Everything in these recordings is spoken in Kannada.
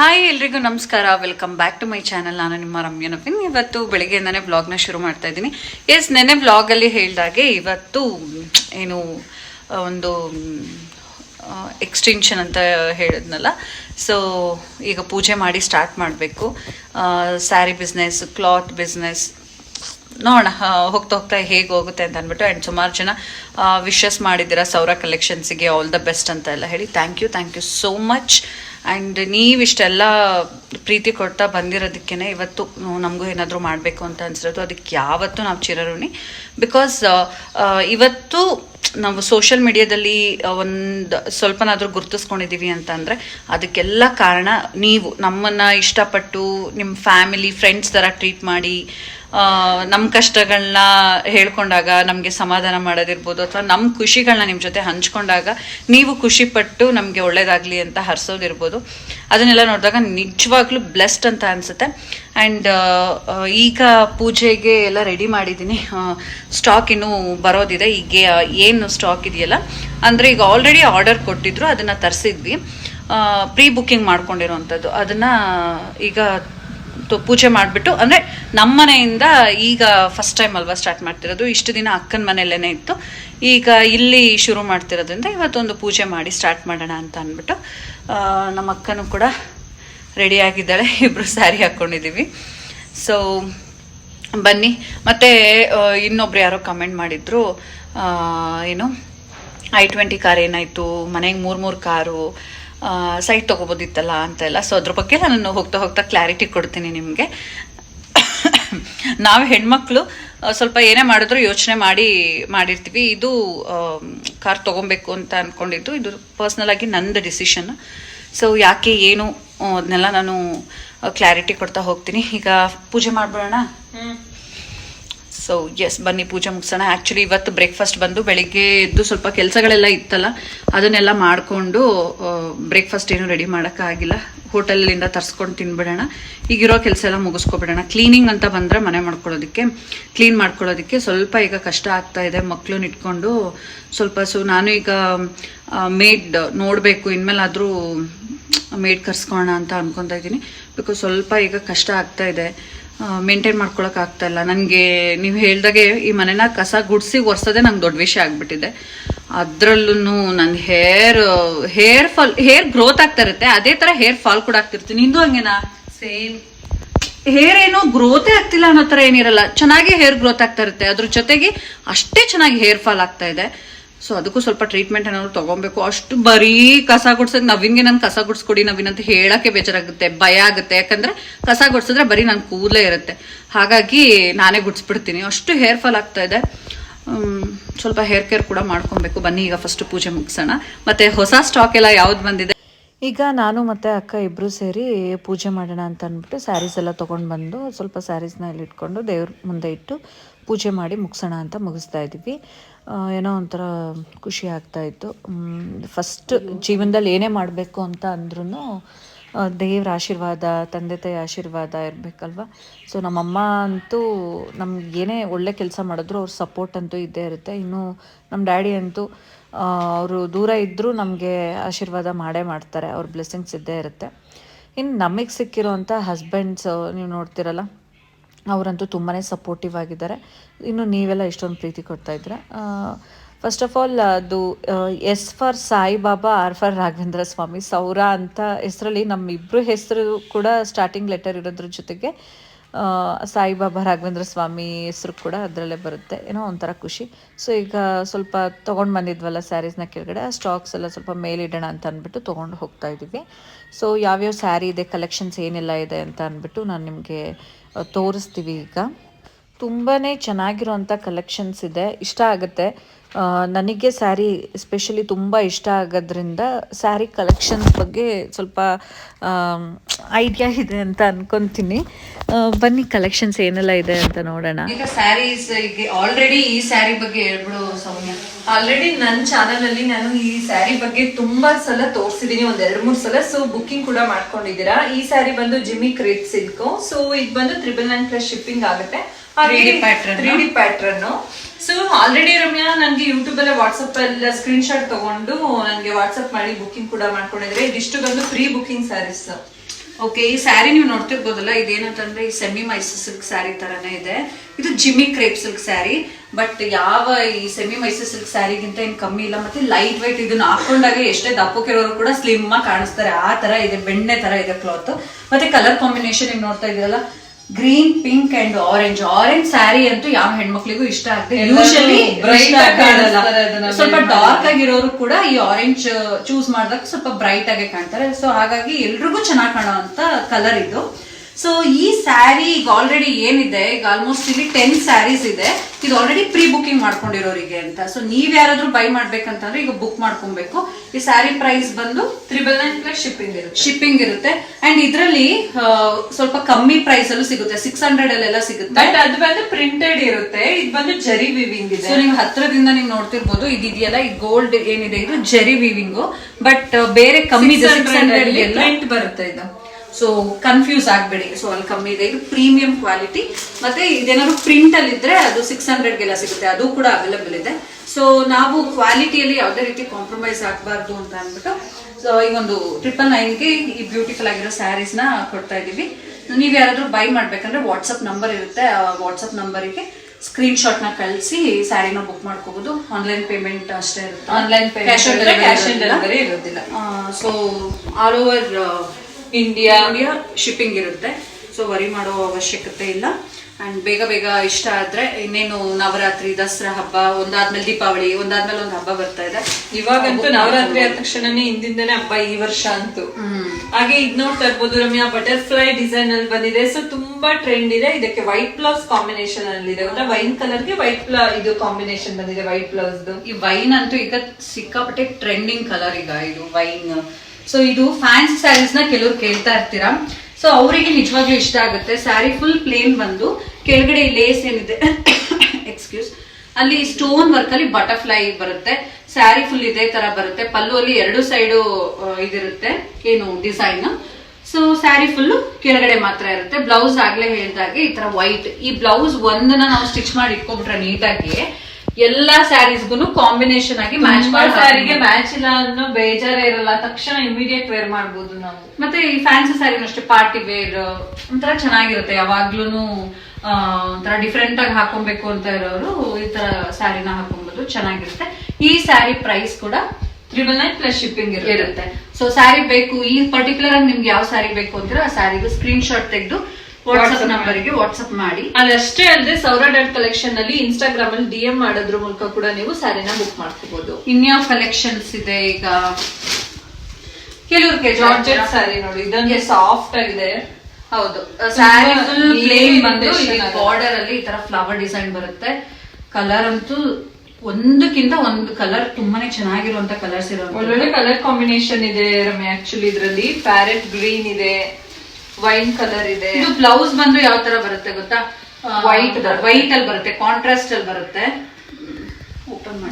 ಹಾಯ್ ಎಲ್ರಿಗೂ ನಮಸ್ಕಾರ. Welcome back to my channel ನಾನು ನಿಮ್ಮ ರಮ್ಯ ನವೀನ್ ಇವತ್ತು ಬೆಳಿಗ್ಗೆಯಿಂದನೇ ಬ್ಲಾಗ್ನ ಶುರು ಮಾಡ್ತಾ ಇದ್ದೀನಿ. ಎಸ್ ನೆನೆ ವ್ಲಾಗಲ್ಲಿ ಹೇಳಿದಾಗೆ ಇವತ್ತು ಏನು ಒಂದು ಎಕ್ಸ್ಟೆನ್ಷನ್ ಅಂತ ಹೇಳಿದ್ನಲ್ಲ. ಸೊ ಈಗ ಪೂಜೆ ಮಾಡಿ ಸ್ಟಾರ್ಟ್ ಮಾಡಬೇಕು. ಸ್ಯಾರಿ ಬಿಸ್ನೆಸ್ ಕ್ಲಾತ್ ಬಿಸ್ನೆಸ್ ನೋಡೋಣ ಹೋಗ್ತಾ ಹೋಗ್ತಾ ಹೇಗೆ ಹೋಗುತ್ತೆ ಅಂತ ಅಂದ್ಬಿಟ್ಟು ಆ್ಯಂಡ್ ಸುಮಾರು ಜನ ವಿಶಸ್ ಮಾಡಿದ್ದೀರಾ ಸೌರ ಕಲೆಕ್ಷನ್ಸಿಗೆ ಆಲ್ ದ ಬೆಸ್ಟ್ ಅಂತ ಎಲ್ಲ ಹೇಳಿ. Thank you thank you so much and ನೀವಿಷ್ಟೆಲ್ಲ ಪ್ರೀತಿ ಕೊಡ್ತಾ ಬಂದಿರೋದಕ್ಕೇ ಇವತ್ತು ನಮಗೂ ಏನಾದರೂ ಮಾಡಬೇಕು ಅಂತ ಅನ್ಸಿರೋದು. ಅದಕ್ಕೆ ಯಾವತ್ತೂ ನಾವು ಚಿರಋಣಿ. ಬಿಕಾಸ್ ಇವತ್ತು ನಾವು ಸೋಷಿಯಲ್ ಮೀಡಿಯಾದಲ್ಲಿ ಒಂದು ಸ್ವಲ್ಪನಾದರೂ ಗುರುತಿಸ್ಕೊಂಡಿದ್ದೀವಿ ಅಂತ ಅಂದರೆ ಅದಕ್ಕೆಲ್ಲ ಕಾರಣ ನೀವು ನಮ್ಮನ್ನು ಇಷ್ಟಪಟ್ಟು ನಿಮ್ಮ ಫ್ಯಾಮಿಲಿ ಫ್ರೆಂಡ್ಸ್ ಥರ ಟ್ರೀಟ್ ಮಾಡಿ ನಮ್ಮ ಕಷ್ಟಗಳನ್ನ ಹೇಳ್ಕೊಂಡಾಗ ನಮಗೆ ಸಮಾಧಾನ ಮಾಡೋದಿರ್ಬೋದು ಅಥವಾ ನಮ್ಮ ಖುಷಿಗಳನ್ನ ನಿಮ್ಮ ಜೊತೆ ಹಂಚ್ಕೊಂಡಾಗ ನೀವು ಖುಷಿ ಪಟ್ಟು ನಮಗೆ ಒಳ್ಳೇದಾಗಲಿ ಅಂತ ಹರಿಸೋದಿರ್ಬೋದು. ಅದನ್ನೆಲ್ಲ ನೋಡಿದಾಗ ನಿಜವಾಗ್ಲೂ ಬ್ಲೆಸ್ಡ್ ಅಂತ ಅನಿಸುತ್ತೆ. ಆ್ಯಂಡ್ ಈಗ ಪೂಜೆಗೆ ಎಲ್ಲ ರೆಡಿ ಮಾಡಿದ್ದೀನಿ. ಸ್ಟಾಕ್ ಇನ್ನೂ ಬರೋದಿದೆ. ಈಗ ಏನು ಸ್ಟಾಕ್ ಇದೆಯಲ್ಲ? ಅಂದರೆ ಈಗ ಆಲ್ರೆಡಿ ಆರ್ಡರ್ ಕೊಟ್ಟಿದ್ರು, ಅದನ್ನು ತರಿಸಿದ್ವಿ. ಪ್ರೀ ಬುಕ್ಕಿಂಗ್ ಮಾಡ್ಕೊಂಡಿರೋವಂಥದ್ದು ಅದನ್ನು ಈಗ ಪೂಜೆ ಮಾಡಿಬಿಟ್ಟು, ಅಂದರೆ ನಮ್ಮ ಮನೆಯಿಂದ ಈಗ ಫಸ್ಟ್ ಟೈಮ್ ಅಲ್ವಾ ಸ್ಟಾರ್ಟ್ ಮಾಡ್ತಿರೋದು? ಇಷ್ಟು ದಿನ ಅಕ್ಕನ ಮನೆಯಲ್ಲೇ ಇತ್ತು. ಈಗ ಇಲ್ಲಿ ಶುರು ಮಾಡ್ತಿರೋದ್ರಿಂದ ಇವತ್ತೊಂದು ಪೂಜೆ ಮಾಡಿ ಸ್ಟಾರ್ಟ್ ಮಾಡೋಣ ಅಂತ ಅಂದ್ಬಿಟ್ಟು ನಮ್ಮ ಅಕ್ಕನೂ ಕೂಡ ರೆಡಿ ಆಗಿದ್ದಾಳೆ. ಇಬ್ಬರು ಸ್ಯಾರಿ ಹಾಕ್ಕೊಂಡಿದ್ದೀವಿ ಸೊ ಬನ್ನಿ. ಮತ್ತು ಇನ್ನೊಬ್ರು ಯಾರೋ ಕಮೆಂಟ್ ಮಾಡಿದ್ರು ಏನು ಐ ಟ್ವೆಂಟಿ ಕಾರ್ ಏನಾಯಿತು? ಮನೆಗೆ ಮೂರು ಮೂರು ಕಾರು. ಸೈಟ್ ತೊಗೋಬೋದಿತ್ತಲ್ಲ ಅಂತೆಲ್ಲ. ಸೊ ಅದ್ರ ಬಗ್ಗೆ ನಾನು ಹೋಗ್ತಾ ಹೋಗ್ತಾ ಕ್ಲಾರಿಟಿ ಕೊಡ್ತೀನಿ ನಿಮಗೆ. ನಾವು ಹೆಣ್ಮಕ್ಳು ಸ್ವಲ್ಪ ಏನೇ ಮಾಡಿದ್ರು ಯೋಚನೆ ಮಾಡಿ ಮಾಡಿರ್ತೀವಿ. ಇದು ಕಾರ್ ತೊಗೊಬೇಕು ಅಂತ ಅಂದ್ಕೊಂಡಿದ್ದು ಇದು ಪರ್ಸ್ನಲ್ ಆಗಿ ನಂದು ಡಿಸಿಷನ್ ಸೊ ಯಾಕೆ, ಏನು ಅದನ್ನೆಲ್ಲ ನಾನು ಕ್ಲಾರಿಟಿ ಕೊಡ್ತಾ ಹೋಗ್ತೀನಿ. ಈಗ ಪೂಜೆ ಮಾಡ್ಬಿಡೋಣ? ಸೊ ಎಸ್ ಬನ್ನಿ ಪೂಜೆ ಮುಗಿಸೋಣ. ಆ್ಯಕ್ಚುಲಿ ಇವತ್ತು ಬ್ರೇಕ್ಫಾಸ್ಟ್ ಬಂದು ಬೆಳಿಗ್ಗೆ ಎದ್ದು ಸ್ವಲ್ಪ ಕೆಲಸಗಳೆಲ್ಲ ಇತ್ತಲ್ಲ, ಅದನ್ನೆಲ್ಲ ಮಾಡಿಕೊಂಡು ಬ್ರೇಕ್ಫಾಸ್ಟ್ ಏನು ರೆಡಿ ಮಾಡೋಕ್ಕಾಗಿಲ್ಲ. ಹೋಟೆಲಿಂದ ತರಿಸ್ಕೊಂಡು ತಿನ್ಬಿಡೋಣ. ಈಗಿರೋ ಕೆಲಸ ಎಲ್ಲ ಮುಗಿಸ್ಕೊಬಿಡೋಣ. ಕ್ಲೀನಿಂಗ್ ಅಂತ ಬಂದರೆ ಮನೆ ಮಾಡ್ಕೊಳ್ಳೋದಕ್ಕೆ ಕ್ಲೀನ್ ಮಾಡ್ಕೊಳ್ಳೋದಕ್ಕೆ ಸ್ವಲ್ಪ ಈಗ ಕಷ್ಟ ಆಗ್ತಾ ಇದೆ. ಮಕ್ಕಳು ಇಟ್ಕೊಂಡು ಸ್ವಲ್ಪ ಸೊ ನಾನು ಈಗ ಮೇಡ್ ನೋಡಬೇಕು. ಇನ್ಮೇಲಾದರೂ ಮೇಡ್ ಕರ್ಸ್ಕೊಳ್ಳೋಣ ಅಂತ ಅನ್ಕೊತಾ ಇದ್ದೀನಿ. ಬಿಕಾಸ್ ಸ್ವಲ್ಪ ಈಗ ಕಷ್ಟ ಆಗ್ತಾ ಇದೆ. ಮೇಂಟೈನ್ ಮಾಡ್ಕೊಳಕ್ ಆಗ್ತಾ ಇಲ್ಲ. ನನಗೆ ನೀವು ಹೇಳ್ದಾಗೆ ಈ ಮನೇನ ಕಸ ಗುಡಿಸಿ ಒರ್ಸೋದೇ ನಂಗೆ ದೊಡ್ಡ ವಿಷಯ ಆಗಿಬಿಟ್ಟಿದೆ. ಅದರಲ್ಲೂ ನನ್ನ hair hair fall hair growth ಆಗ್ತಾ ಇರುತ್ತೆ. ಅದೇ ಥರ ಹೇರ್ ಫಾಲ್ ಕೂಡ ಆಗ್ತಿರ್ತೀನಿ ನಿಂದು ಹಂಗೇನಾ? ಸೇಮ್ ಹೇರ್ ಏನೋ ಗ್ರೋತೇ ಆಗ್ತಿಲ್ಲ ಅನ್ನೋ ಥರ ಏನಿರಲ್ಲ. ಚೆನ್ನಾಗಿ ಹೇರ್ ಗ್ರೋತ್ ಆಗ್ತಾ ಇರುತ್ತೆ. ಅದ್ರ ಜೊತೆಗೆ ಅಷ್ಟೇ ಚೆನ್ನಾಗಿ ಹೇರ್ ಫಾಲ್ ಆಗ್ತಾ ಇದೆ. ಸೊ ಅದಕ್ಕೂ ಸ್ವಲ್ಪ ಟ್ರೀಟ್ಮೆಂಟ್ ಏನಾದ್ರು ತಗೊಬೇಕು. ಅಷ್ಟು ಬರೀ ಕಸ ಗುಡ್ಸಕ್ ನವಿನ್ಗೆ ನಾನು ಕಸ ಗುಡ್ಸ್ಕೊಡಿ ನವೀನ್ ಅಂತ ಹೇಳಕ್ಕೆ ಬೇಜಾರಾಗುತ್ತೆ, ಭಯ ಆಗುತ್ತೆ. ಯಾಕಂದ್ರೆ ಕಸ ಗುಡ್ಸಿದ್ರೆ ಬರೀ ನಾನು ಕೂದಲೇ ಇರುತ್ತೆ. ಹಾಗಾಗಿ ನಾನೇ ಗುಡ್ಸ್ಬಿಡ್ತೀನಿ. ಅಷ್ಟು ಹೇರ್ ಫಾಲ್ ಆಗ್ತಾ ಇದೆ. ಸ್ವಲ್ಪ ಹೇರ್ ಕೇರ್ ಕೂಡ ಮಾಡ್ಕೊಬೇಕು. ಬನ್ನಿ, ಈಗ ಫಸ್ಟ್ ಪೂಜೆ ಮುಗಿಸೋಣ. ಮತ್ತೆ ಹೊಸ ಸ್ಟಾಕ್ ಎಲ್ಲ ಯಾವ್ದು ಬಂದಿದೆ? ಈಗ ನಾನು ಮತ್ತೆ ಅಕ್ಕ ಇಬ್ರು ಸೇರಿ ಪೂಜೆ ಮಾಡೋಣ ಅಂತ ಅಂದ್ಬಿಟ್ಟು ಸ್ಯಾರೀಸ್ ಎಲ್ಲ ತೊಗೊಂಡು ಬಂದು ಸ್ವಲ್ಪ ಸ್ಯಾರೀಸ್ನ ಇಲ್ಲಿ ಇಟ್ಕೊಂಡು ದೇವ್ರ ಮುಂದೆ ಇಟ್ಟು ಪೂಜೆ ಮಾಡಿ ಮುಗಿಸೋಣ ಅಂತ ಮುಗಿಸ್ತಾ ಇದ್ದೀವಿ. ಆ, ಏನೋ ಒಂಥರ ಖುಷಿ ಆಗ್ತಾ ಇತ್ತು. ಫಸ್ಟ್ ಜೀವನದಲ್ಲಿ ಏನೇ ಮಾಡಬೇಕು ಅಂತ ಅಂದ್ರೂ ದೇವ್ರ ಆಶೀರ್ವಾದ ತಂದೆ ತಾಯಿ ಆಶೀರ್ವಾದ ಇರಬೇಕಲ್ವ? ಸೊ ನಮ್ಮಮ್ಮ ಅಂತೂ ನಮ್ಗೆ ಏನೇ ಒಳ್ಳೆ ಕೆಲಸ ಮಾಡಿದ್ರು ಅವ್ರ ಸಪೋರ್ಟ್ ಅಂತೂ ಇದ್ದೇ ಇರುತ್ತೆ. ಇನ್ನು ನಮ್ಮ ಡ್ಯಾಡಿ ಅಂತೂ ಅವರು ದೂರ ಇದ್ದರೂ ನಮಗೆ ಆಶೀರ್ವಾದ ಮಾಡೇ ಮಾಡ್ತಾರೆ. ಅವ್ರ ಬ್ಲೆಸ್ಸಿಂಗ್ಸ್ ಇದ್ದೇ ಇರುತ್ತೆ. ಇನ್ನು ನಮಗೆ ಸಿಕ್ಕಿರೋಂಥ ಹಸ್ಬೆಂಡ್ಸ್ ನೀವು ನೋಡ್ತಿರಲ್ಲ ಅವರಂತೂ ತುಂಬಾ ಸಪೋರ್ಟಿವ್ ಆಗಿದ್ದಾರೆ. ಇನ್ನು ನೀವೆಲ್ಲ ಇಷ್ಟೊಂದು ಪ್ರೀತಿ ಕೊಡ್ತಾ ಇದ್ದೀರ? ಫಸ್ಟ್ ಆಫ್ ಆಲ್ ಅದು S for Saibaba R for Raghavendra Swami, Saura ಅಂತ ಹೆಸರಲ್ಲಿ ನಮ್ಮಿಬ್ಬರು ಹೆಸರು ಕೂಡ ಸ್ಟಾರ್ಟಿಂಗ್ ಲೆಟರ್ ಇರೋದ್ರ ಜೊತೆಗೆ ಸಾಯಿಬಾಬಾ, ರಾಘವೇಂದ್ರ ಸ್ವಾಮಿ ಹೆಸರು ಕೂಡ ಅದರಲ್ಲೇ ಬರುತ್ತೆ. ಏನೋ ಒಂಥರ ಖುಷಿ. ಸೊ ಈಗ ಸ್ವಲ್ಪ ತೊಗೊಂಡು ಬಂದಿದ್ವಲ್ಲ ಸ್ಯಾರೀಸ್ನ ಕೆಳಗಡೆ, ಆ ಸ್ಟಾಕ್ಸ್ ಎಲ್ಲ ಸ್ವಲ್ಪ ಮೇಲಿಡೋಣ ಅಂತ ಅಂದ್ಬಿಟ್ಟು ತೊಗೊಂಡು ಹೋಗ್ತಾ ಇದ್ದೀವಿ. ಸೊ ಯಾವ್ಯಾವ ಸ್ಯಾರಿ ಇದೆ ಕಲೆಕ್ಷನ್ಸ್ ಏನೆಲ್ಲ ಇದೆ ಅಂತ ಅಂದ್ಬಿಟ್ಟು ನಾನು ನಿಮಗೆ ತೋರಿಸ್ತೀವಿ ಈಗ. ತುಂಬಾ ಚೆನ್ನಾಗಿರೋಂಥ ಕಲೆಕ್ಷನ್ಸ್ ಇದೆ. ಇಷ್ಟ ಆಗುತ್ತೆ. ನನಗೆ ಸ್ಯಾರಿ ಎಸ್ಪೆಷಲಿ ತುಂಬ ಇಷ್ಟ ಆಗೋದ್ರಿಂದ ಸ್ಯಾರಿ ಕಲೆಕ್ಷನ್ಸ್ ಬಗ್ಗೆ ಸ್ವಲ್ಪ ಐಡಿಯಾ ಇದೆ ಅಂತ ಅನ್ಕೊಂತೀನಿ. ಬನ್ನಿ ಕಲೆಕ್ಷನ್ಸ್ ಏನೆಲ್ಲ ಇದೆ ಅಂತ ನೋಡೋಣ. ಈಗ ಸ್ಯಾರೀಸ್ ಈಗ ಆಲ್ರೆಡಿ ಈ ಸ್ಯಾರಿ ಬಗ್ಗೆ ಹೇಳ್ಬಿಡು ಸೌಮ್ಯ. ಆಲ್ರೆಡಿ ನನ್ನ ಚಾನಲಲ್ಲಿ ನಾನು ಈ ಸ್ಯಾರಿ ಬಗ್ಗೆ ತುಂಬಾ ಸಲ ತೋರಿಸಿದೀನಿ ಒಂದು ಎರಡು ಮೂರು ಸಲ. ಸೊ ಬುಕಿಂಗ್ ಕೂಡ ಮಾಡ್ಕೊಂಡಿದ್ದೀರಾ. ಈ ಸ್ಯಾರಿ ಬಂದು ಜಿಮ್ಮಿ ಕ್ರೇಪ್ ಸಿಲ್ಕು ಸೊ ಇದು ಬಂದು ತ್ರಿಬಲ್ ನೈನ್ ಪ್ಲಸ್ ಶಿಪ್ಪಿಂಗ್ ಆಗುತ್ತೆ. 3D pattern. Three D pattern so already Ramya ನನಗೆ ಯೂಟ್ಯೂಬ್ ಅಲ್ಲೇ ವಾಟ್ಸಪ್ ಅಲ್ಲಿ ಸ್ಕ್ರೀನ್ ಶಾಟ್ ತಗೊಂಡು ನನಗೆ ವಾಟ್ಸಪ್ ಮಾಡಿ ಬುಕಿಂಗ್ ಕೂಡ ಮಾಡ್ಕೊಂಡಿದ್ರೆ ಇದಿಷ್ಟು ಬಂದು ಪ್ರೀ ಬುಕಿಂಗ್ ಸ್ಯಾರೀಸ್ ಓಕೆ ಈ ಸ್ಯಾರಿ ನೀವು ನೋಡ್ತಿರ್ಬೋದಲ್ಲ, ಇದೇನಂತಂದ್ರೆ ಈ ಸೆಮಿ ಮೈಸೂರ್ ಸಿಲ್ಕ್ ಸ್ಯಾರಿ ತರನೇ ಇದೆ. ಇದು jimmy crepe silk saree but ಯಾವ ಈ ಸೆಮಿ ಮೈಸೂರ್ ಸಿಲ್ಕ್ ಸ್ಯಾರಿಗಿಂತ ಏನು ಕಮ್ಮಿ ಇಲ್ಲ, ಮತ್ತೆ ಲೈಟ್ ವೈಟ್ ಇದನ್ನ ಹಾಕೊಂಡಾಗ ಎಷ್ಟೇ ದಪ್ಪಕ್ಕಿರೋರು ಕೂಡ ಸ್ಲಿಮ್ ಆಗಿ ಕಾಣಿಸ್ತಾರೆ. ಆ ತರ ಇದೆ, ಬೆಣ್ಣೆ ತರ ಇದೆ ಕ್ಲಾತ್ ಮತ್ತೆ ಕಲರ್ ಕಾಂಬಿನೇಷನ್ ನೀವು ನೋಡ್ತಾ ಇದೀರಲ್ಲ green pink and orange. Orange saree ಅಂತೂ ಯಾವ ಹೆಣ್ಮಕ್ಳಿಗೂ ಇಷ್ಟ ಆಗುತ್ತೆ ಎಲ್ಲರೂ ಯೂಶಲಿ bright ಆಗಿ ಕಾಣಿಸ್ತಾರೆ ಸ್ವಲ್ಪ ಡಾರ್ಕ್ ಆಗಿರೋರು ಕೂಡ ಈ ಆರೆಂಜ್ ಚೂಸ್ ಮಾಡಿದಾಗ ಸ್ವಲ್ಪ ಬ್ರೈಟ್ ಆಗಿ ಕಾಣ್ತಾರೆ. ಸೊ ಹಾಗಾಗಿ ಎಲ್ರಿಗೂ ಚೆನ್ನಾಗಿ ಕಾಣುವಂತ ಕಲರ್ ಇದು. ಸೊ ಈ ಸ್ಯಾರಿ ಈಗ ಆಲ್ರೆಡಿ ಏನಿದೆ? ಈಗ ಆಲ್ಮೋಸ್ಟ್ ಇಲ್ಲಿ ಟೆನ್ ಸ್ಯಾರೀಸ್ ಇದೆ. ಇದು ಆಲ್ರೆಡಿ ಪ್ರೀ ಬುಕಿಂಗ್ ಮಾಡ್ಕೊಂಡಿರೋರಿಗೆ ಅಂತ. ಸೊ ನೀವ್ ಯಾರಾದ್ರೂ ಬೈ ಮಾಡ್ಬೇಕಂತಂದ್ರೆ ಈಗ ಬುಕ್ ಮಾಡ್ಕೊಬೇಕು. ಈ ಸ್ಯಾರಿ ಪ್ರೈಸ್ ಬಂದು ತ್ರಿಬಲ್ ನೈನ್ ಪ್ಲಸ್ ಶಿಪ್ಪಿಂಗ್ ಇರುತ್ತೆ. ಶಿಪ್ಪಿಂಗ್ ಇರುತ್ತೆ. ಅಂಡ್ ಇದ್ರಲ್ಲಿ ಸ್ವಲ್ಪ ಕಮ್ಮಿ ಪ್ರೈಸ್ ಅಲ್ಲೂ ಸಿಗುತ್ತೆ. ಸಿಕ್ಸ್ ಹಂಡ್ರೆಡ್ ಅಲ್ಲೆಲ್ಲ ಸಿಗುತ್ತೆ. ಬಟ್ ಅದು ಬಂದು ಪ್ರಿಂಟೆಡ್ ಇರುತ್ತೆ. ಇದು ಬಂದು ಜರಿ ವಿವಿಂಗ್ ಇದೆ. ಸೊ ನೀವು ಹತ್ರದಿಂದ ನೀವು ನೋಡ್ತಿರ್ಬೋದು. ಇದೆಯಲ್ಲ ಈ ಗೋಲ್ಡ್ ಏನಿದೆ? ಇದು ಜರಿ ವಿವಿಂಗ್ ಬಟ್ ಬೇರೆ ಕಮ್ಮಿ ಪ್ರಿಂಟ್ ಬರುತ್ತೆ ಇದು. ಸೊ ಕನ್ಫ್ಯೂಸ್ ಆಗಬೇಡಿ. ಸೊ ಅಲ್ಲಿ ಕಮ್ಮಿ ಇದೆ. ಇದು ಪ್ರೀಮಿಯಂ ಕ್ವಾಲಿಟಿ ಮತ್ತೆ ಇದೇನಾದ್ರು ಪ್ರಿಂಟ್ ಅಲ್ಲಿ ಇದ್ರೆ ಅದು ಸಿಕ್ಸ್ ಹಂಡ್ರೆಡ್ಗೆಲ್ಲ ಸಿಗುತ್ತೆ. ಅದು ಕೂಡ ಅವೈಲೇಬಲ್ ಇದೆ. ಸೊ ನಾವು ಕ್ವಾಲಿಟಿಯಲ್ಲಿ ಯಾವುದೇ ರೀತಿ ಕಾಂಪ್ರಮೈಸ್ ಆಗಬಾರ್ದು ಅಂತ ಅಂದ್ಬಿಟ್ಟು ಸೊ ಈ ಒಂದು ಟ್ರಿಪಲ್ ನೈನ್ಗೆ ಈ ಬ್ಯೂಟಿಫುಲ್ ಆಗಿರೋ ಸ್ಯಾರೀಸ್ನ ನ ಕೊಡ್ತಾ ಇದೀವಿ ನೀವು ಯಾರಾದ್ರೂ ಬೈ ಮಾಡ್ಬೇಕಂದ್ರೆ ವಾಟ್ಸಪ್ ನಂಬರ್ ಇರುತ್ತೆ. ಆ ವಾಟ್ಸಪ್ ನಂಬರಿಗೆ ಸ್ಕ್ರೀನ್ ಶಾಟ್ನ ಕಳಿಸಿ ಸ್ಯಾರಿನ ಬುಕ್ ಮಾಡ್ಕೋಬಹುದು ಆನ್ಲೈನ್ ಪೇಮೆಂಟ್ ಅಷ್ಟೇ ಇರುತ್ತೆ. ಆನ್ಲೈನ್ ಕ್ಯಾಶ್ ಆನ್ ಡೆಲಿವರಿ ಇರೋದಿಲ್ಲ. So all over India India shipping ಇರುತ್ತೆ. ಸೊ ವರಿ ಮಾಡೋ ಅವಶ್ಯಕತೆ ಇಲ್ಲ. ಅಂಡ್ ಬೇಗ ಬೇಗ ಇಷ್ಟ ಆದ್ರೆ ಇನ್ನೇನು ನವರಾತ್ರಿ ದಸರಾ ಹಬ್ಬ ಒಂದಾದ್ಮೇಲೆ ದೀಪಾವಳಿ ಒಂದಾದ್ಮೇಲೆ ಒಂದು ಹಬ್ಬ ಬರ್ತಾ ಇದೆ. ಇವಾಗಂತೂ ನವರಾತ್ರಿ ಆದ ತಕ್ಷಣನೇ ಹಿಂದಿಂದನೇ ಹಬ್ಬ ಈ ವರ್ಷ ಅಂತೂ. ಹಾಗೆ ಇದ್ ನೋಡ್ತಾ ಇರ್ಬೋದು ರಮ್ಯಾ ಬಟರ್ಫ್ಲೈ ಡಿಸೈನ್ ಅಲ್ಲಿ ಬಂದಿದೆ. ಸೊ ತುಂಬಾ ಟ್ರೆಂಡ್ ಇದೆ. ಇದಕ್ಕೆ ವೈಟ್ ಬ್ಲೌಸ್ ಕಾಂಬಿನೇಷನ್ ಅಲ್ಲಿ ಇದೆ. ಗೊತ್ತಾ? ವೈನ್ ಕಲರ್ಗೆ ವೈಟ್ ಇದು ಕಾಂಬಿನೇಷನ್ ಬಂದಿದೆ ವೈಟ್ ಬ್ಲೌಸ್ ಈ ವೈನ್ ಅಂತೂ ಈಗ ಸಿಕ್ಕಾಪಟ್ಟೆ ಟ್ರೆಂಡಿಂಗ್ ಕಲರ್ ಈಗ. ಇದು ವೈನ್ ಸೊ ಇದು ಫ್ಯಾನ್ಸಿ ಸ್ಯಾರೀಸ್ನ ಕೆಲವ್ರು ಕೇಳ್ತಾ ಇರ್ತೀರಾ? ಸೊ ಅವರಿಗೆ ನಿಜವಾಗ್ಲೂ ಇಷ್ಟ ಆಗುತ್ತೆ. ಸ್ಯಾರಿ ಫುಲ್ ಪ್ಲೇನ್ ಬಂದು ಕೆಳಗಡೆ ಲೇಸ್ ಏನಿದೆ ಎಕ್ಸ್ಕ್ಯೂಸ್ ಅಲ್ಲಿ ಸ್ಟೋನ್ ವರ್ಕ್ ಅಲ್ಲಿ ಬಟರ್ಫ್ಲೈ ಬರುತ್ತೆ. ಸ್ಯಾರಿ ಫುಲ್ ಇದೇ ತರ ಬರುತ್ತೆ. ಪಲ್ಲು ಅಲ್ಲಿ ಎರಡು ಸೈಡು ಇದಿರುತ್ತೆ. ಏನು ಡಿಸೈನ್ ಸೊ ಸ್ಯಾರಿ ಫುಲ್ ಕೆಳಗಡೆ ಮಾತ್ರ ಇರುತ್ತೆ. ಬ್ಲೌಸ್ ಆಗ್ಲೇ ಹೇಳಿದಾಗೆ ಈ ತರ ವೈಟ್ ಈ ಬ್ಲೌಸ್ ಒಂದನ್ನ ನಾವು ಸ್ಟಿಚ್ ಮಾಡಿ ಇಟ್ಕೊಬಿಟ್ರೆ ನೀಟಾಗಿ ಎಲ್ಲಾ ಸ್ಯಾರೀಸ್ಗೂ ಕಾಂಬಿನೇಷನ್ ಆಗಿ ಮ್ಯಾಚ್ ಸ್ಯಾರಿಗೆ ಮ್ಯಾಚ್ ಇಲ್ಲ ಅನ್ನೋ ಬೇಜಾರೇ ಇರಲ್ಲ ತಕ್ಷಣ ಇಮಿಡಿಯೇಟ್ ವೇರ್ ಮಾಡಬಹುದು ನಾವು. ಮತ್ತೆ ಈ ಫ್ಯಾನ್ಸಿ ಸ್ಯಾರಿನೂ ಅಷ್ಟೇ ಪಾರ್ಟಿ ವೇರ್ ಒಂಥರ ಚೆನ್ನಾಗಿರುತ್ತೆ. ಯಾವಾಗ್ಲೂ ಒಂಥರ ಡಿಫ್ರೆಂಟ್ ಆಗಿ ಹಾಕೊಬೇಕು ಅಂತ ಇರೋರು ಈ ತರ ಸ್ಯಾರಿನ ಹಾಕೊಬಹುದು ಚೆನ್ನಾಗಿರುತ್ತೆ. ಈ ಸ್ಯಾರಿ ಪ್ರೈಸ್ ಕೂಡ ತ್ರಿಬಲ್ ನೈನ್ ಪ್ಲಸ್ ಶಿಪ್ಪಿಂಗ್ ಇರುತ್ತೆ. ಇರುತ್ತೆ. ಸೊ ಸ್ಯಾರಿ ಬೇಕು ಈ ಪರ್ಟಿಕ್ಯುಲರ್ ಆಗಿ ನಿಮ್ಗೆ ಯಾವ ಸ್ಯಾರಿ ಬೇಕು ಅಂತೀರೋ ಆ ಸ್ಯಾರಿಗೂ ಸ್ಕ್ರೀನ್ ಶಾಟ್ ತೆಗೆದು ವಾಟ್ಸ್ಆಪ್ ನಂಬರ್ಗೆ ವಾಟ್ಸ್ಆಪ್ ಮಾಡಿ. ಅದಷ್ಟೇ ಅಲ್ಲದೆ ಸೌರ ಡಾಟ್ ಕಲೆಕ್ಷನ್ ಅಲ್ಲಿ ಇನ್ಸ್ಟಾಗ್ರಾಮ್ ಅಲ್ಲಿ ಡಿ ಎಂ ಮಾಡೋದ್ರ ಮೂಲಕ ಕೂಡ ನೀವು ಸ್ಯಾರಿನ ಬುಕ್ ಮಾಡ್ಕೋಬಹುದು ಇನ್ಯಾವ ಕಲೆಕ್ಷನ್ಸ್ ಇದೆ ಈಗ? ಕೆಲವ್ರಿಗೆ ಜಾರ್ಜೆಟ್ ಸ್ಯಾರಿ ನೋಡಿ ಇದೊಂದು ಸಾಫ್ಟ್ ಆಗಿದೆ. ಹೌದು. ಸ್ಯಾರಿ ಫುಲ್ ಪ್ಲೇನ್ ಬಂದು ಬಾರ್ಡರ್ ಅಲ್ಲಿ ಈ ತರ ಫ್ಲವರ್ ಡಿಸೈನ್ ಬರುತ್ತೆ. ಕಲರ್ ಅಂತೂ ಒಂದಕ್ಕಿಂತ ಒಂದು ಕಲರ್ ತುಂಬಾನೇ ಚೆನ್ನಾಗಿರುವಂತ ಕಲರ್ಸ್ ಇರೋ ಒಳ್ಳೊಳ್ಳೆ ಕಲರ್ ಕಾಂಬಿನೇಷನ್ ಇದೆ ರಮ್ಯ ಆಕ್ಚುಲಿ ಇದರಲ್ಲಿ. ಪ್ಯಾರೆಟ್ ಗ್ರೀನ್ ಇದೆ. ವೈನ್ ಕಲರ್ ಇದೆ. ಇದು ಬ್ಲೌಸ್ ಬಂದು ಯಾವ ತರ ಬರುತ್ತೆ ಗೊತ್ತಾ? ವೈಟ್. ವೈಟ್ ಅಲ್ಲಿ ಬರುತ್ತೆ ಕಾಂಟ್ರಾಸ್ಟ್ ಅಲ್ಲಿ ಬರುತ್ತೆ.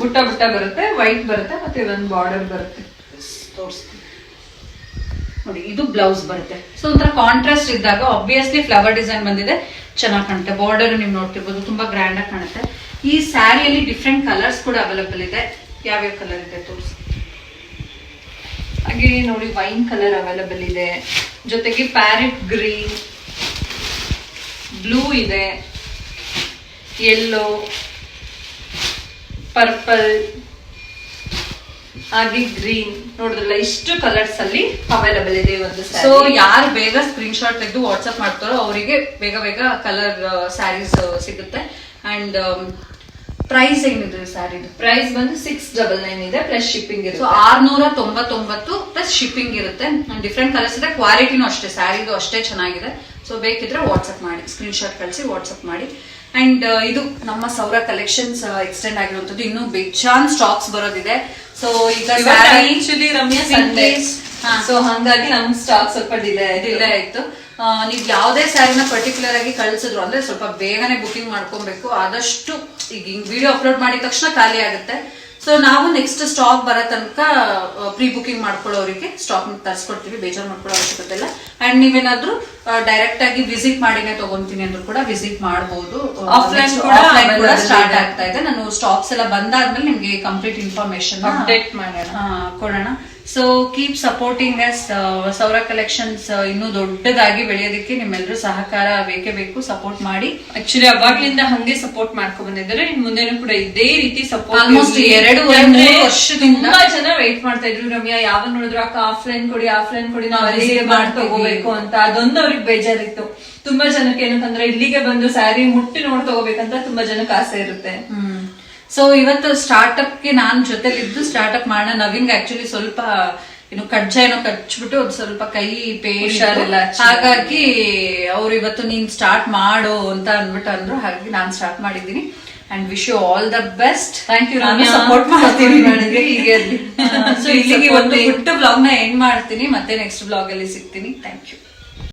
ಬುಟ್ಟ ಬುಟ್ಟ ಬರುತ್ತೆ ವೈಟ್ ಬರುತ್ತೆ ಮತ್ತೆ ಇದೊಂದು ಬಾರ್ಡರ್ ಬರುತ್ತೆ. ತೋರಿಸ್ತೀನಿ ನೋಡಿ ಇದು ಬ್ಲೌಸ್ ಬರುತ್ತೆ. ಸೊ ಒಂಥರ ಕಾಂಟ್ರಾಸ್ಟ್ ಇದ್ದಾಗ ಆಬ್ವಿಯಸ್ಲಿ ಫ್ಲವರ್ ಡಿಸೈನ್ ಬಂದಿದೆ ಚೆನ್ನಾಗಿ ಕಾಣುತ್ತೆ. ಬಾರ್ಡರ್ ನೀವು ನೋಡ್ತಿರ್ಬೋದು ತುಂಬಾ ಗ್ರ್ಯಾಂಡ್ ಆಗಿ ಕಾಣುತ್ತೆ. ಈ ಸ್ಯಾರಿಯಲ್ಲಿ ಡಿಫ್ರೆಂಟ್ ಕಲರ್ಸ್ ಕೂಡ ಅವೈಲೇಬಲ್ ಇದೆ. ಯಾವ್ಯಾವ ಕಲರ್ ಇದೆ ತೋರಿಸಿ. ಹಾಗೆ ನೋಡಿ ವೈನ್ ಕಲರ್ ಅವೈಲಬಲ್ ಇದೆ. ಜೊತೆಗೆ ಪ್ಯಾರೆಟ್ ಗ್ರೀನ್ ಬ್ಲೂ ಇದೆ ಯೆಲ್ಲೋ ಪರ್ಪಲ್ ಹಾಗೆ ಗ್ರೀನ್ ನೋಡಿದ್ರಲ್ಲ, ಇಷ್ಟು ಕಲರ್ಸ್ ಅಲ್ಲಿ ಅವೈಲಬಲ್ ಇದೆ ಒಂದು ಸೊ. ಯಾರು ಬೇಗ ಸ್ಕ್ರೀನ್ ಶಾಟ್ ತೆಗೆದು ವಾಟ್ಸ್ಆಪ್ ಮಾಡ್ತಾರೋ ಅವರಿಗೆ ಬೇಗ ಬೇಗ ಕಲರ್ ಸ್ಯಾರೀಸ್ ಸಿಗುತ್ತೆ. ಅಂಡ್ ಪ್ರೈಸ್ ಏನಿದೆ ಸ್ಯಾರಿದು ಪ್ರೈಸ್ ಬಂದು ಸಿಕ್ಸ್ ಡಬಲ್ ನೈನ್ ಇದೆ ಪ್ಲಸ್ ಶಿಪ್ಪಿಂಗ್ ಸೊ ಇರುತ್ತೆ ಆರ್ನೂರ ತೊಂಬತ್ತೊಂಬತ್ತು ಪ್ಲಸ್ ಶಿಪ್ಪಿಂಗ್ ಇರುತ್ತೆ. ಡಿಫ್ರೆಂಟ್ ಕಲರ್ಸ್ ಇದೆ. ಕ್ವಾಲಿಟಿನೂ ಅಷ್ಟೇ ಸ್ಯಾರಿದು ಅಷ್ಟೇ ಚೆನ್ನಾಗಿದೆ. ಸೊ ಬೇಕಿದ್ರೆ ವಾಟ್ಸಪ್ ಮಾಡಿ. ಸ್ಕ್ರೀನ್ ಶಾಟ್ ಕಳಿಸಿ ವಾಟ್ಸಪ್ ಮಾಡಿ. ಅಂಡ್ ಇದು ನಮ್ಮ ಸೌರ ಕಲೆಕ್ಷನ್ಸ್ ಎಕ್ಸ್ಟೆಂಡ್ ಆಗಿರುವಂತದ್ದು ಇನ್ನೂ ಬೇಜಾನ್ ಸ್ಟಾಕ್ಸ್ ಬರೋದಿದೆ. ಸೊ ಈಗ saree actually Ramya Sunday. So ಹಂಗಾಗಿ ನಮ್ ಸ್ಟಾಕ್ ಸ್ವಲ್ಪ ಡಿಲೇ ಡಿಲೇ ಆಯ್ತು. ನೀವ್ ಯಾವುದೇ ಸ್ಯಾರಿನ ಪರ್ಟಿಕ್ಯುಲರ್ ಆಗಿ ಕಳ್ಸಿದ್ರು ಅಂದ್ರೆ ಸ್ವಲ್ಪ ಬೇಗನೆ ಬುಕಿಂಗ್ ಮಾಡ್ಕೊಬೇಕು. ಆದಷ್ಟು ಈಗ ಹಿಂಗ್ ವಿಡಿಯೋ ಅಪ್ಲೋಡ್ ಮಾಡಿದ ತಕ್ಷಣ ಖಾಲಿ ಆಗುತ್ತೆ. ಸೊ ನಾವು ನೆಕ್ಸ್ಟ್ ಸ್ಟಾಕ್ ಬರೋ ತನಕ ಪ್ರೀ ಬುಕಿಂಗ್ ಮಾಡ್ಕೊಳ್ಳೋರಿಗೆ ಸ್ಟಾಕ್ ತರಿಸ್ಕೊಡ್ತೀವಿ ಬೇಜಾರ್ ಮಾಡ್ಕೊಳ್ಳೋ ಅವಶ್ಯಕತೆ ಇಲ್ಲ. ಅಂಡ್ ನೀವೇನಾದ್ರೂ ಡೈರೆಕ್ಟ್ ಆಗಿ ವಿಸಿಟ್ ಮಾಡಿನೇ ತಗೊಂತೀನಿ ಅಂದ್ರೂ ಕೂಡ ವಿಸಿಟ್ ಮಾಡಬಹುದು ಆಫ್ಲೈನ್ ಕೂಡ ಸ್ಟಾರ್ಟ್ ಆಗ್ತಾ ಇದೆ. ನಾನು ಸ್ಟಾಕ್ಸ್ ಎಲ್ಲ ಬಂದಾದ್ಮೇಲೆ ನಿಮ್ಗೆ ಕಂಪ್ಲೀಟ್ ಇನ್ಫಾರ್ಮೇಶನ್ ಅಪ್ಡೇಟ್ ಮಾಡೋಣ. ಕೊಡೋಣ. So keep supporting S Saura collections ಇನ್ನೂ ದೊಡ್ಡದಾಗಿ ಬೆಳೆಯೋದಕ್ಕೆ ನಿಮ್ಮೆಲ್ಲರೂ ಸಹಕಾರ ಬೇಕೇ ಬೇಕು. ಸಪೋರ್ಟ್ ಮಾಡಿ. ಆಕ್ಚುಲಿ ಅವಾಗ್ಲಿಂದ ಹಂಗೆ ಸಪೋರ್ಟ್ ಮಾಡ್ಕೊಂಡ್ ಬಂದಿದ್ದಾರೆ. ಇನ್ ಮುಂದೆನೂ ಕೂಡ ಇದೇ ರೀತಿ ಸಪೋರ್ಟ್ ಎರಡು ವರ್ಷದಿಂದ. ತುಂಬಾ ಜನ ವೆಯ್ಟ್ ಮಾಡ್ತಾ ಇದ್ರು ರಮ್ಯಾ ಯಾವಾಗ ನೋಡಿದ್ರು? ಅಕ್ಕ ಆಫ್ಲೈನ್ ಕೊಡಿ ಆಫ್ಲೈನ್ ಕೊಡಿ ನಾವು ಅಲ್ಲಿಗೆ ಮಾಡಿ. ತಗೋಬೇಕು ಅಂತ. ಅದೊಂದು ಅವ್ರಿಗೆ ಬೇಜಾರಿತ್ತು. ತುಂಬಾ ಜನಕ್ಕೆ ಏನಂತಂದ್ರೆ ಇಲ್ಲಿಗೆ ಬಂದು ಸ್ಯಾರಿ ಮುಟ್ಟಿ ನೋಡ್ ತಗೋಬೇಕಂತ ತುಂಬಾ ಜನಕ್ಕೆ ಆಸೆ ಇರುತ್ತೆ. ಸೊ ಇವತ್ತು ಸ್ಟಾರ್ಟ್ಅಪ್ಗೆ ನಾನ್ ಜೊತೆಲಿದ್ದು ಸ್ಟಾರ್ಟ್ಅಪ್ ಮಾಡೋಣ. ನವಿಂಗ್ ಆಕ್ಚುಲಿ ಸ್ವಲ್ಪ ಏನು ಕಜ್ಜ ಏನೋ ಕಚ್ಬಿಟ್ಟು ಒಂದ್ ಸ್ವಲ್ಪ ಕೈ ಪೇನ್ ಎಲ್ಲ ಹಾಗಾಗಿ ಅವ್ರು ಇವತ್ತು ನೀನ್ ಸ್ಟಾರ್ಟ್ ಮಾಡು ಅಂತ ಅಂದ್ಬಿಟ್ಟು ಅಂದ್ರು. ಹಾಗಾಗಿ ನಾನ್ ಸ್ಟಾರ್ಟ್ ಮಾಡಿದ್ದೀನಿ. And wish you all the best thank you ನಾನು. ಸಪೋರ್ಟ್ ಮಾಡ್ತೀನಿ. ನನಗೆ ಹೀಗೆ ಸೊ ಇಲ್ಲಿಗೆ ಒಂದು. ಪುಟ್ಟ ಬ್ಲಾಗ್ನ ಎಂಡ್ ಮಾಡ್ತೀನಿ. ಮತ್ತೆ ನೆಕ್ಸ್ಟ್ ಬ್ಲಾಗ್ ಅಲ್ಲಿ ಸಿಗ್ತೀನಿ. Thank you